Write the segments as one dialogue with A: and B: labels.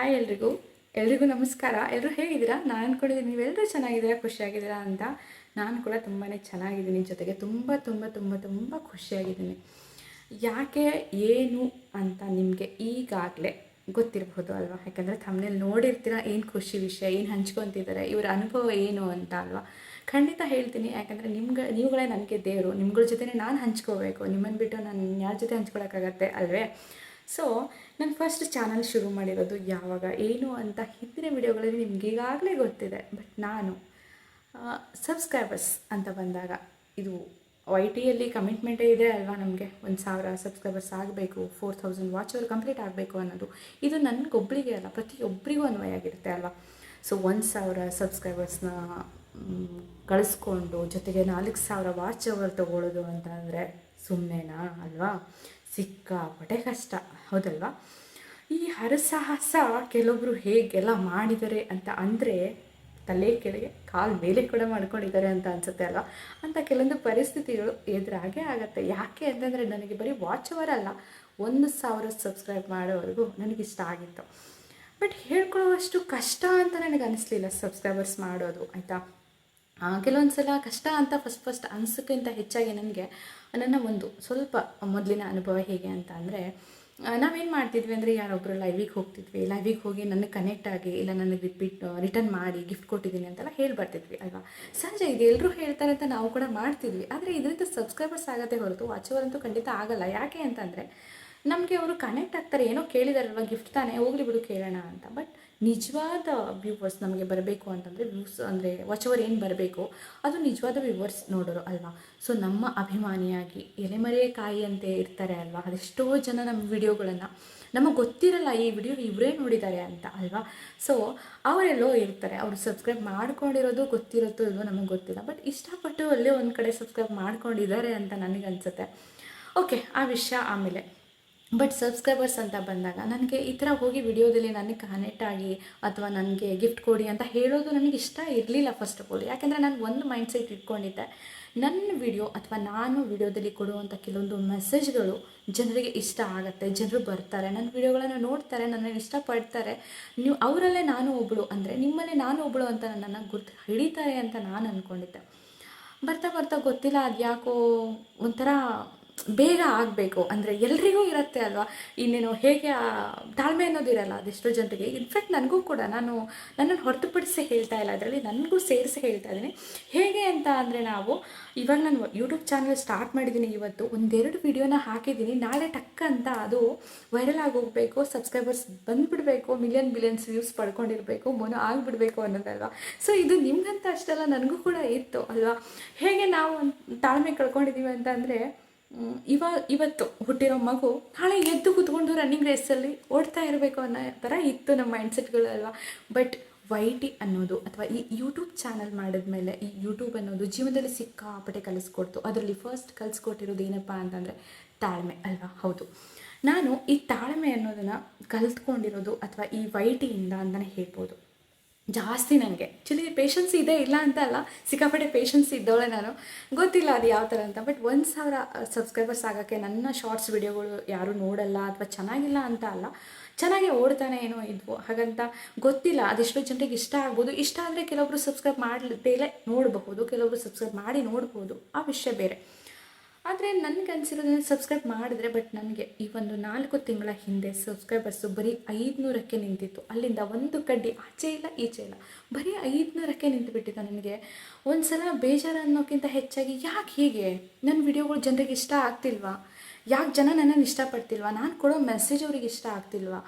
A: Hi ಎಲ್ರಿಗೂ. ಎಲ್ರಿಗೂ ನಮಸ್ಕಾರ. ಎಲ್ಲರೂ ಹೇಗಿದ್ದೀರಾ? ನಾನು ಅಂದ್ಕೊಂಡಿದ್ದೀನಿ ನೀವೆಲ್ಲರೂ ಚೆನ್ನಾಗಿದ್ದೀರಾ? ಖುಷಿಯಾಗಿದ್ದೀರಾ ಅಂತ ನಾನು ಕೂಡ ತುಂಬಾ ಚೆನ್ನಾಗಿದ್ದೀನಿ ಜೊತೆಗೆ ತುಂಬ ತುಂಬ ತುಂಬ ತುಂಬ ಖುಷಿಯಾಗಿದ್ದೀನಿ. ಯಾಕೆ, ಏನು ಅಂತ ನಿಮಗೆ ಈಗಾಗಲೇ ಗೊತ್ತಿರಬಹುದು ಅಲ್ವಾ? ಯಾಕಂದರೆ ತಮ್ಮನೇಲಿ ನೋಡಿರ್ತೀರ, ಏನು ಖುಷಿ ವಿಷಯ, ಏನು ಹಂಚ್ಕೊತಿದ್ದಾರೆ, ಇವರ ಅನುಭವ ಏನು ಅಂತ ಅಲ್ವಾ? ಖಂಡಿತ ಹೇಳ್ತೀನಿ. ಯಾಕಂದರೆ ನಿಮ್ಗೆ, ನೀವುಗಳೇ ನನಗೆ ದೇವರು. ನಿಮ್ಗಳ ಜೊತೆನೇ ನಾನು ಹಂಚ್ಕೋಬೇಕು. ನಿಮ್ಮನ್ನು ಬಿಟ್ಟು ನಾನು ಯಾರ ಜೊತೆ ಹಂಚ್ಕೊಳಕ್ಕಾಗತ್ತೆ ಅಲ್ವೇ? ಸೊ ನಾನು ಫಸ್ಟ್ ಚಾನಲ್ ಶುರು ಮಾಡಿರೋದು ಯಾವಾಗ, ಏನು ಅಂತ ಹಿಂದಿನ ವಿಡಿಯೋಗಳಲ್ಲಿ ನಿಮ್ಗೆ ಈಗಾಗಲೇ ಗೊತ್ತಿದೆ ಬಟ್ ನಾನು ಸಬ್ಸ್ಕ್ರೈಬರ್ಸ್ ಅಂತ ಬಂದಾಗ, ಇದು ವೈ ಟಿಯಲ್ಲಿ ಕಮಿಟ್ಮೆಂಟೇ ಇದೆ ಅಲ್ವಾ ನಮಗೆ? ಒಂದು ಸಾವಿರ ಸಬ್ಸ್ಕ್ರೈಬರ್ಸ್ ಆಗಬೇಕು ಫೋರ್ ತೌಸಂಡ್ ವಾಚ್ ಅವರು ಕಂಪ್ಲೀಟ್ ಆಗಬೇಕು ಅನ್ನೋದು. ಇದು ನನಗೊಬ್ಬರಿಗೆ ಅಲ್ಲ ಪ್ರತಿಯೊಬ್ಬರಿಗೂ ಅನ್ವಯ ಆಗಿರುತ್ತೆ ಅಲ್ವಾ? ಸೊ ಒಂದು ಸಾವಿರ ಸಬ್ಸ್ಕ್ರೈಬರ್ಸ್ನ ಕಳಿಸ್ಕೊಂಡು ಜೊತೆಗೆ ನಾಲ್ಕು ಸಾವಿರ ವಾಚ್ ಅವರ್ ತೊಗೊಳ್ಳೋದು ಅಂತ ಅಂದರೆ ಸುಮ್ಮನೆನಾ ಅಲ್ವಾ? ಸಿಕ್ಕಾಪಟ್ಟೆ ಕಷ್ಟ, ಹೌದಲ್ವಾ? ಈ ಹರಸಾಹಸ ಕೆಲವೊಬ್ಬರು ಹೇಗೆಲ್ಲ ಮಾಡಿದ್ದಾರೆ ಅಂತ ಅಂದರೆ ತಲೆ ಕೆಳಗೆ ಕಾಲು ಮೇಲೆ ಕೂಡ ಮಾಡ್ಕೊಂಡಿದ್ದಾರೆ ಅಂತ ಅನ್ಸುತ್ತೆ ಅಲ್ವಾ? ಅಂತ ಕೆಲವೊಂದು ಪರಿಸ್ಥಿತಿಗಳು ಎದುರಾಗೇ ಆಗುತ್ತೆ. ಯಾಕೆ ಅಂತಂದರೆ ನನಗೆ ಬರೀ ವಾಚ್ ಅವರ್ ಅಲ್ಲ, ಒಂದು ಸಾವಿರ ಸಬ್ಸ್ಕ್ರೈಬ್ ಮಾಡೋವರೆಗೂ ನನಗಿಷ್ಟ ಆಗಿತ್ತು. ಬಟ್ ಹೇಳ್ಕೊಳ್ಳೋವಷ್ಟು ಕಷ್ಟ ಅಂತ ನನಗೆ ಅನಿಸ್ಲಿಲ್ಲ ಸಬ್ಸ್ಕ್ರೈಬರ್ಸ್ ಮಾಡೋದು, ಆಯಿತಾ? ಕೆಲವೊಂದು ಸಲ ಕಷ್ಟ ಅಂತ ಫಸ್ಟ್ ಫಸ್ಟ್ ಅನಿಸೋಕ್ಕಿಂತ ಹೆಚ್ಚಾಗಿ ನನಗೆ ನನ್ನ ಒಂದು ಸ್ವಲ್ಪ ಮೊದಲಿನ ಅನುಭವ ಹೇಗೆ ಅಂತ ಅಂದರೆ ನಾವೇನು ಮಾಡ್ತಿದ್ವಿ ಅಂದರೆ ಯಾರೊಬ್ಬರು ಲೈವಿಗೆ ಹೋಗ್ತಿದ್ವಿ. ಲೈವಿಗೆ ಹೋಗಿ ನನಗೆ ಕನೆಕ್ಟ್ ಆಗಿ ಇಲ್ಲ ನನಗೆ ರಿಪೀಟ್ ರಿಟರ್ನ್ ಮಾಡಿ ಗಿಫ್ಟ್ ಕೊಟ್ಟಿದ್ದೀನಿ ಅಂತೆಲ್ಲ ಹೇಳಿ ಬರ್ತಿದ್ವಿ ಅಲ್ವಾ? ಸಂಜೆ ಇದು ಎಲ್ಲರೂ ಹೇಳ್ತಾರೆ ಅಂತ ನಾವು ಕೂಡ ಮಾಡ್ತಿದ್ವಿ. ಆದರೆ ಇದರಿಂದ ಸಬ್ಸ್ಕ್ರೈಬರ್ಸ್ ಆಗತ್ತೆ ಹೊರತು ವಾಚವರಂತೂ ಖಂಡಿತ ಆಗಲ್ಲ. ಯಾಕೆ ಅಂತಂದರೆ ನಮಗೆ ಅವರು ಕನೆಕ್ಟ್ ಆಗ್ತಾರೆ, ಏನೋ ಕೇಳಿದಾರಲ್ವ ಗಿಫ್ಟ್ ತಾನೇ, ಹೋಗ್ಲಿ ಬಿಡು ಕೇಳೋಣ ಅಂತ. ಬಟ್ ನಿಜವಾದ ವ್ಯೂವರ್ಸ್ ನಮಗೆ ಬರಬೇಕು ಅಂತಂದರೆ ವ್ಯೂಸ್ ಅಂದರೆ ವಾಚ್ ಓವರ್ ಏನು ಬರಬೇಕು, ಅದು ನಿಜವಾದ ವ್ಯೂವರ್ಸ್ ನೋಡೋರು ಅಲ್ವಾ. ಸೊ ನಮ್ಮ ಅಭಿಮಾನಿಯಾಗಿ ಎಲೆಮರೆ ಕಾಯಿಯಂತೆ ಇರ್ತಾರೆ ಅಲ್ವಾ, ಅದೆಷ್ಟೋ ಜನ ನಮ್ಮ ವಿಡಿಯೋಗಳನ್ನು ನಮಗೆ ಗೊತ್ತಿರಲ್ಲ ಈ ವಿಡಿಯೋ ಇವರೇ ನೋಡಿದ್ದಾರೆ ಅಂತ ಅಲ್ವಾ. ಸೊ ಅವರೆಲ್ಲೋ ಇರ್ತಾರೆ, ಅವರು ಸಬ್ಸ್ಕ್ರೈಬ್ ಮಾಡ್ಕೊಂಡಿರೋದು ಗೊತ್ತಿರುತ್ತೋ ಇಲ್ವೋ ನಮಗೆ ಗೊತ್ತಿಲ್ಲ. ಬಟ್ ಇಷ್ಟಪಟ್ಟು ಅಲ್ಲೇ ಒಂದು ಕಡೆ ಸಬ್ಸ್ಕ್ರೈಬ್ ಮಾಡ್ಕೊಂಡಿದ್ದಾರೆ ಅಂತ ನನಗೆ ಓಕೆ ಆ ವಿಷಯ ಆಮೇಲೆ. ಬಟ್ ಸಬ್ಸ್ಕ್ರೈಬರ್ಸ್ ಅಂತ ಬಂದಾಗ ನನಗೆ ಈ ಥರ ಹೋಗಿ ವಿಡಿಯೋದಲ್ಲಿ ನನಗೆ ಕನೆಕ್ಟ್ ಆಗಿ ಅಥವಾ ನನಗೆ ಗಿಫ್ಟ್ ಕೊಡಿ ಅಂತ ಹೇಳೋದು ನನಗೆ ಇಷ್ಟ ಇರಲಿಲ್ಲ ಫಸ್ಟ್ ಆಫ್ ಆಲ್ ಯಾಕೆಂದರೆ ನಾನು ಒಂದು ಮೈಂಡ್ ಸೆಟ್ ಇಟ್ಕೊಂಡಿದ್ದೆ. ನನ್ನ ವಿಡಿಯೋ ಅಥವಾ ನಾನು ವಿಡಿಯೋದಲ್ಲಿ ಕೊಡುವಂಥ ಕೆಲವೊಂದು ಮೆಸೇಜ್ಗಳು ಜನರಿಗೆ ಇಷ್ಟ ಆಗುತ್ತೆ, ಜನರು ಬರ್ತಾರೆ ನನ್ನ ವಿಡಿಯೋಗಳನ್ನು ನೋಡ್ತಾರೆ, ನನ್ನನ್ನು ಇಷ್ಟಪಡ್ತಾರೆ. ನೀವು ಅವರಲ್ಲೇ ನಾನು ಒಬ್ಬಳು ಅಂದರೆ ನಿಮ್ಮಲ್ಲೇ ನಾನು ಒಬ್ಬಳು ಅಂತ ನನ್ನನ್ನು ಗುರ್ತು ಹಿಡಿತಾರೆ ಅಂತ ನಾನು ಅಂದ್ಕೊಂಡಿದ್ದೆ ಬರ್ತಾ ಬರ್ತಾ ಗೊತ್ತಿಲ್ಲ ಅದು ಯಾಕೋ ಒಂಥರ ಬೇಗ ಆಗಬೇಕು. ಅಂದರೆ ಎಲ್ರಿಗೂ ಇರುತ್ತೆ ಅಲ್ವಾ? ಇನ್ನೇನು ಹೇಗೆ ತಾಳ್ಮೆ ಅನ್ನೋದು ಇರಲ್ಲ ಅದೆಷ್ಟೋ ಜನರಿಗೆ. ಇನ್ಫ್ಯಾಕ್ಟ್ ನನಗೂ ಕೂಡ ನಾನು ನನ್ನನ್ನು ಹೊರತುಪಡಿಸಿ ಹೇಳ್ತಾ ಇಲ್ಲ ಅದರಲ್ಲಿ. ನನಗೂ ಸೇರಿಸಿ ಹೇಳ್ತಾ ಇದ್ದೀನಿ. ಹೇಗೆ ಅಂತ ಅಂದರೆ ನಾವು ಇವಾಗ ನಾನು ಯೂಟ್ಯೂಬ್ ಚಾನಲ್ ಸ್ಟಾರ್ಟ್ ಮಾಡಿದ್ದೀನಿ ಇವತ್ತು. ಒಂದೆರಡು ವಿಡಿಯೋನ ಹಾಕಿದ್ದೀನಿ. ನಾಳೆ ಟಕ್ ಅಂತ ಅದು ವೈರಲ್ ಆಗೋಗಬೇಕು. ಸಬ್ಸ್ಕ್ರೈಬರ್ಸ್ ಬಂದುಬಿಡಬೇಕು. ಮಿಲಿಯನ್ ಮಿಲಿಯನ್ಸ್ ವ್ಯೂಸ್ ಪಡ್ಕೊಂಡಿರಬೇಕು. ಮೊನ ಆಗಿಬಿಡಬೇಕು ಅನ್ನೋದಲ್ವಾ? ಸೊ ಇದು ನಿಮ್ಗಂತ ಅಷ್ಟೆಲ್ಲ ನನಗೂ ಕೂಡ ಇತ್ತು ಅಲ್ವಾ? ಹೇಗೆ ನಾವು ತಾಳ್ಮೆ ಕಳ್ಕೊಂಡಿದ್ದೀವಿ ಅಂತ ಅಂದರೆ ಇವ ಇವತ್ತು ಹುಟ್ಟಿರೋ ಮಗು ನಾಳೆ ಎದ್ದು ಕುತ್ಕೊಂಡು ರನ್ನಿಂಗ್ ರೇಸಲ್ಲಿ ಓಡ್ತಾ ಇರಬೇಕು ಅನ್ನೋ ಥರ ಇತ್ತು ನಮ್ಮ ಮೈಂಡ್ಸೆಟ್ಗಳಲ್ವ ಬಟ್ ವೈ ಟಿ ಅನ್ನೋದು ಅಥವಾ ಈ ಯೂಟ್ಯೂಬ್ ಚಾನಲ್ ಮಾಡಿದ್ಮೇಲೆ ಈ ಯೂಟ್ಯೂಬ್ ಅನ್ನೋದು ಜೀವನದಲ್ಲಿ ಸಿಕ್ಕಾಪಟ್ಟೆ ಕಲಿಸ್ಕೊಡ್ತು. ಅದರಲ್ಲಿ ಫಸ್ಟ್ ಕಲಿಸ್ಕೊಟ್ಟಿರೋದು ಏನಪ್ಪ ಅಂತಂದರೆ ತಾಳ್ಮೆ ಅಲ್ವಾ? ಹೌದು. ನಾನು ಈ ತಾಳ್ಮೆ ಅನ್ನೋದನ್ನು ಕಲ್ತ್ಕೊಂಡಿರೋದು ಅಥವಾ ಈ ವೈ ಟಿಯಿಂದ ಅಂತಲೇ ಹೇಳ್ಬೋದು. ಜಾಸ್ತಿ ನನಗೆ. ಆ್ಯಕ್ಚುಲಿ ಪೇಷನ್ಸ್ ಇದೆ, ಇಲ್ಲ ಅಂತ ಅಲ್ಲ, ಸಿಕ್ಕಾಪಟ್ಟೆ ಪೇಷನ್ಸ್ ಇದ್ದವಳೆ ನಾನು. ಗೊತ್ತಿಲ್ಲ ಅದು ಯಾವ ಥರ ಅಂತ ಬಟ್ ಒಂದು ಸಾವಿರ ಸಬ್ಸ್ಕ್ರೈಬರ್ಸ್ ಆಗೋಕ್ಕೆ ನನ್ನ ಶಾರ್ಟ್ಸ್ ವಿಡಿಯೋಗಳು ಯಾರೂ ನೋಡಲ್ಲ ಅಥವಾ ಚೆನ್ನಾಗಿಲ್ಲ ಅಂತ ಅಲ್ಲ, ಚೆನ್ನಾಗಿ ಓಡ್ತಾನೆ ಏನೋ ಇದ್ವು. ಹಾಗಂತ ಗೊತ್ತಿಲ್ಲ, ಅದೆಷ್ಟೋ ಜನರಿಗೆ ಇಷ್ಟ ಆಗ್ಬೋದು. ಇಷ್ಟ ಆದರೆ ಕೆಲವೊಬ್ರು ಸಬ್ಸ್ಕ್ರೈಬ್ ಮಾಡಲೇ ನೋಡಬಹುದು. ಕೆಲವೊಬ್ರು ಸಬ್ಸ್ಕ್ರೈಬ್ ಮಾಡಿ ನೋಡ್ಬೋದು ಆ ವಿಷಯ ಬೇರೆ. ಆದರೆ ನನಗೆ ಅನಿಸಿರೋದನ್ನು ಸಬ್ಸ್ಕ್ರೈಬ್ ಮಾಡಿದ್ರೆ ಬಟ್ ನನಗೆ ಈ ಒಂದು ನಾಲ್ಕು ತಿಂಗಳ ಹಿಂದೆ ಸಬ್ಸ್ಕ್ರೈಬರ್ಸು ಬರೀ ಐದುನೂರಕ್ಕೆ ನಿಂತಿತ್ತು. ಅಲ್ಲಿಂದ ಒಂದು ಕಡ್ಡಿ ಆಚೆ ಇಲ್ಲ, ಈಚೆ ಇಲ್ಲ. ಬರೀ ಐದುನೂರಕ್ಕೆ ನಿಂತುಬಿಟ್ಟಿತ್ತು ನನಗೆ. ಒಂದು ಸಲ ಬೇಜಾರು ಅನ್ನೋಕ್ಕಿಂತ ಹೆಚ್ಚಾಗಿ ಯಾಕೆ ಹೀಗೆ? ನನ್ನ ವಿಡಿಯೋಗಳು ಜನರಿಗೆ ಇಷ್ಟ ಆಗ್ತಿಲ್ವಾ? ಯಾಕೆ ಜನ ನನ್ನನ್ನು ಇಷ್ಟಪಡ್ತಿಲ್ವಾ? ನಾನು ಕೊಡೋ ಮೆಸೇಜ್ ಅವ್ರಿಗೆ ಇಷ್ಟ ಆಗ್ತಿಲ್ವಾ?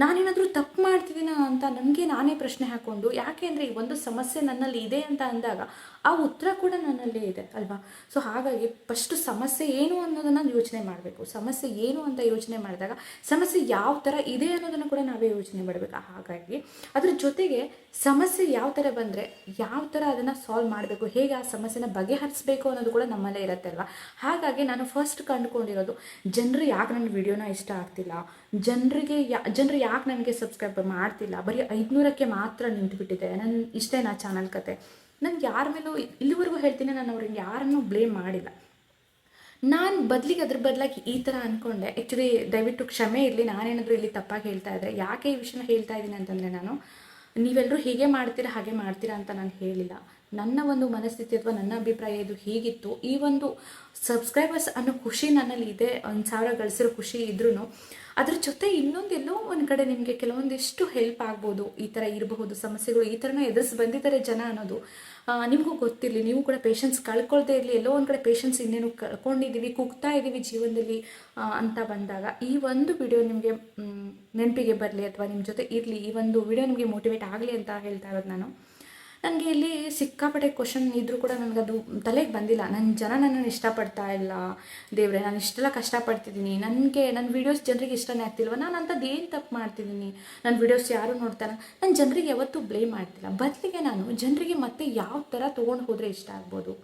A: ನಾನೇನಾದರೂ ತಪ್ಪು ಮಾಡ್ತಿದ್ದೀನ ಅಂತ ನನಗೆ ನಾನೇ ಪ್ರಶ್ನೆ ಹಾಕ್ಕೊಂಡು ಯಾಕೆ ಅಂದರೆ ಈ ಒಂದು ಸಮಸ್ಯೆ ನನ್ನಲ್ಲಿ ಇದೆ ಅಂತ ಅಂದಾಗ ಆ ಉತ್ತರ ಕೂಡ ನನ್ನಲ್ಲೇ ಇದೆ, ಅಲ್ವಾ? ಸೊ ಹಾಗಾಗಿ ಫಸ್ಟು ಸಮಸ್ಯೆ ಏನು ಅನ್ನೋದನ್ನು ಯೋಚನೆ ಮಾಡಬೇಕು. ಸಮಸ್ಯೆ ಏನು ಅಂತ ಯೋಚನೆ ಮಾಡಿದಾಗ ಸಮಸ್ಯೆ ಯಾವ ಥರ ಇದೆ ಅನ್ನೋದನ್ನು ಕೂಡ ನಾವೇ ಯೋಚನೆ ಮಾಡಬೇಕು. ಹಾಗಾಗಿ ಅದ್ರ ಜೊತೆಗೆ ಸಮಸ್ಯೆ ಯಾವ ಥರ ಬಂದರೆ ಯಾವ ಥರ ಅದನ್ನು ಸಾಲ್ವ್ ಮಾಡಬೇಕು, ಹೇಗೆ ಆ ಸಮಸ್ಯೆನ ಬಗೆಹರಿಸಬೇಕು ಅನ್ನೋದು ಕೂಡ ನಮ್ಮಲ್ಲೇ ಇರುತ್ತೆ, ಅಲ್ವಾ? ಹಾಗಾಗಿ ನಾನು ಫಸ್ಟ್ ಕಂಡುಕೊಂಡಿರೋದು ಜನರು ಯಾಕೆ ನನ್ನ ವಿಡಿಯೋನ ಇಷ್ಟ ಆಗ್ತಿಲ್ಲ? ಜನರಿಗೆ ಯಾ, ಜನರು ಯಾಕೆ ನನಗೆ ಸಬ್ಸ್ಕ್ರೈಬ್ ಮಾಡ್ತಿಲ್ಲ? ಬರೀ ಐದುನೂರಕ್ಕೆ ಮಾತ್ರ ನಿಂತುಬಿಟ್ಟಿದೆ. ನನ್ನ ಇಷ್ಟೇ ನಾ ಚಾನಲ್ ಕತೆ. ನನಗೆ ಯಾರ ಮೇಲೂ ಇಲ್ಲಿವರೆಗೂ ಹೇಳ್ತೀನಿ, ನಾನು ಅವ್ರಿಗೆ ಯಾರನ್ನೂ ಬ್ಲೇಮ್ ಮಾಡಿಲ್ಲ. ನಾನು ಬದಲಿಗೆ ಅದ್ರ ಬದಲಾಗಿ ಈ ಥರ ಅಂದ್ಕೊಂಡೆ ಆ್ಯಕ್ಚುಲಿ ದಯವಿಟ್ಟು ಕ್ಷಮೆ ಇರಲಿ, ನಾನೇನಾದರೂ ಇಲ್ಲಿ ತಪ್ಪಾಗಿ ಹೇಳ್ತಾ ಇದ್ದರೆ ಯಾಕೆ ಈ ವಿಷಯನ ಹೇಳ್ತಾ ಇದ್ದೀನಿ ಅಂತಂದರೆ ನಾನು ನೀವೆಲ್ಲರೂ ಹೀಗೆ ಮಾಡ್ತೀರಾ, ಹಾಗೆ ಮಾಡ್ತೀರಾ ಅಂತ ನಾನು ಹೇಳಿಲ್ಲ. ನನ್ನ ಒಂದು ಮನಸ್ಥಿತಿ ಅಥವಾ ನನ್ನ ಅಭಿಪ್ರಾಯ ಇದು ಹೀಗಿತ್ತು. ಈ ಒಂದು ಸಬ್ಸ್ಕ್ರೈಬರ್ಸ್ ಅನ್ನೋ ಖುಷಿ ನನ್ನಲ್ಲಿ ಇದೆ. ಒಂದು ಸಾವಿರ ಗಳಿಸಿರೋ ಖುಷಿ ಇದ್ರೂ ಅದ್ರ ಜೊತೆ ಇನ್ನೊಂದು ಎಲ್ಲೋ ಒಂದು ಕಡೆ ನಿಮಗೆ ಕೆಲವೊಂದಿಷ್ಟು ಹೆಲ್ಪ್ ಆಗ್ಬೋದು. ಈ ಥರ ಇರಬಹುದು, ಸಮಸ್ಯೆಗಳು ಈ ಥರನೂ ಎದುರಿಸಿ ಬಂದಿದ್ದಾರೆ ಜನ ಅನ್ನೋದು. ನಿಮಗೂ ಗೊತ್ತಿರಲಿ, ನೀವು ಕೂಡ ಪೇಷನ್ಸ್ ಕಳ್ಕೊಳ್ದೇ ಇರಲಿ. ಎಲ್ಲೋ ಒಂದು ಕಡೆ ಪೇಷನ್ಸ್ ಇನ್ನೇನು ಕಳ್ಕೊಂಡಿದ್ದೀವಿ ಕುಗ್ತಾ ಇದ್ದೀವಿ ಜೀವನದಲ್ಲಿ ಅಂತ ಬಂದಾಗ. ಈ ಒಂದು ವಿಡಿಯೋ ನಿಮಗೆ ನೆನಪಿಗೆ ಬರಲಿ ಅಥವಾ ನಿಮ್ಮ ಜೊತೆ ಇರಲಿ. ಈ ಒಂದು ವಿಡಿಯೋ ನಿಮಗೆ ಮೋಟಿವೇಟ್ ಆಗಲಿ ಅಂತ ಹೇಳ್ತಾ ಇರೋದು ನಾನು. ನನಗೆ ಇಲ್ಲಿ ಸಿಕ್ಕಾಪಟ್ಟೆ ಕ್ವಶನ್ ಇದ್ರೂ ಕೂಡ ನನಗದು ತಲೆಗೆ ಬಂದಿಲ್ಲ. ನನ್ನ ಜನ ನನ್ನನ್ನು ಇಷ್ಟಪಡ್ತಾ ಇಲ್ಲ. ದೇವ್ರೆ, ನಾನು ಇಷ್ಟೆಲ್ಲ ಕಷ್ಟಪಡ್ತಿದ್ದೀನಿ. ನನಗೆ ನನ್ನ ವೀಡಿಯೋಸ್ ಜನರಿಗೆ ಇಷ್ಟನೇ ಆಗ್ತಿಲ್ವ? ನಾನು ಅಂಥದ್ದು ಏನು ತಪ್ಪು ಮಾಡ್ತಿದ್ದೀನಿ? ನನ್ನ ವೀಡಿಯೋಸ್ ಯಾರು ನೋಡ್ತಾರ? ನಾನು ಜನರಿಗೆ ಯಾವತ್ತೂ ಬ್ಲೇಮ್ ಮಾಡ್ತಿಲ್ಲ. ಬದಲಿಗೆ ನಾನು ಜನರಿಗೆ ಮತ್ತೆ ಯಾವ ಥರ ತೊಗೊಂಡು ಹೋದರೆ ಇಷ್ಟ ಆಗ್ಬೋದು?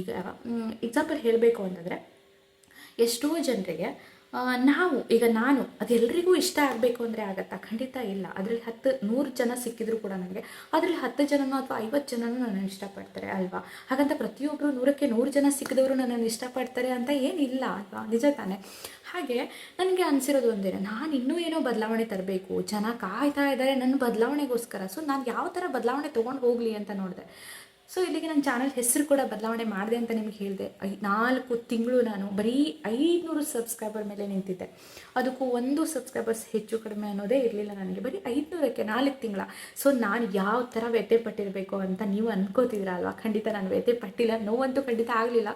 A: ಈಗ ಎಕ್ಸಾಂಪಲ್ ಹೇಳಬೇಕು ಅಂತಂದರೆ, ಎಷ್ಟೋ ಜನರಿಗೆ ನಾವು, ಈಗ ನಾನು ಅದೆಲ್ಲರಿಗೂ ಇಷ್ಟ ಆಗಬೇಕು ಅಂದರೆ ಆಗತ್ತಾ? ಖಂಡಿತ ಇಲ್ಲ. ಅದರಲ್ಲಿ ಹತ್ತು, ನೂರು ಜನ ಸಿಕ್ಕಿದ್ರು ಕೂಡ ನನಗೆ. ಅದರಲ್ಲಿ ಹತ್ತು ಜನನೋ ಅಥವಾ ಐವತ್ತು ಜನನೂ ನನ್ನನ್ನು ಇಷ್ಟಪಡ್ತಾರೆ ಅಲ್ವಾ? ಹಾಗಂತ ಪ್ರತಿಯೊಬ್ಬರು ನೂರಕ್ಕೆ ನೂರು ಜನ ಸಿಕ್ಕಿದವರು ನನ್ನನ್ನು ಇಷ್ಟಪಡ್ತಾರೆ ಅಂತ ಏನಿಲ್ಲ ಅಲ್ವಾ ನಿಜ ತಾನೇ. ಹಾಗೆ ನನಗೆ ಅನಿಸಿರೋದು ಒಂದೇ ನಾನು ಇನ್ನೂ ಏನೋ ಬದಲಾವಣೆ ತರಬೇಕು. ಜನ ಕಾಯ್ತಾ ಇದ್ದಾರೆ ನನ್ನ ಬದಲಾವಣೆಗೋಸ್ಕರ. ಸೊ ನಾನು ಯಾವ ಥರ ಬದಲಾವಣೆ ತೊಗೊಂಡು ಹೋಗಲಿ ಅಂತ ನೋಡಿದೆ. ಸೊ ಇಲ್ಲಿಗೆ ನನ್ನ ಚಾನಲ್ ಹೆಸರು ಕೂಡ ಬದಲಾವಣೆ ಮಾಡಿದೆ ಅಂತ ನಿಮ್ಗೆ ಹೇಳಿದೆ. ಐ, ನಾಲ್ಕು ತಿಂಗಳು ನಾನು ಬರೀ ಐದುನೂರು ಸಬ್ಸ್ಕ್ರೈಬರ್ ಮೇಲೆ ನಿಂತಿದ್ದೆ. ಅದಕ್ಕೂ ಒಂದು ಸಬ್ಸ್ಕ್ರೈಬರ್ಸ್ ಹೆಚ್ಚು ಕಡಿಮೆ ಅನ್ನೋದೇ ಇರಲಿಲ್ಲ ನನಗೆ. ಬರೀ ಐದುನೂರಕ್ಕೆ ನಾಲ್ಕು ತಿಂಗಳ. ಸೊ ನಾನು ಯಾವ ಥರ ವ್ಯಥೆ ಪಟ್ಟಿರಬೇಕು ಅಂತ ನೀವು ಅನ್ಕೋತಿದ್ದೀರ ಅಲ್ವಾ? ಖಂಡಿತ ನಾನು ವ್ಯಥೆ ಪಟ್ಟಿಲ್ಲ. ನೋವಂತೂ ಖಂಡಿತ ಆಗಲಿಲ್ಲ.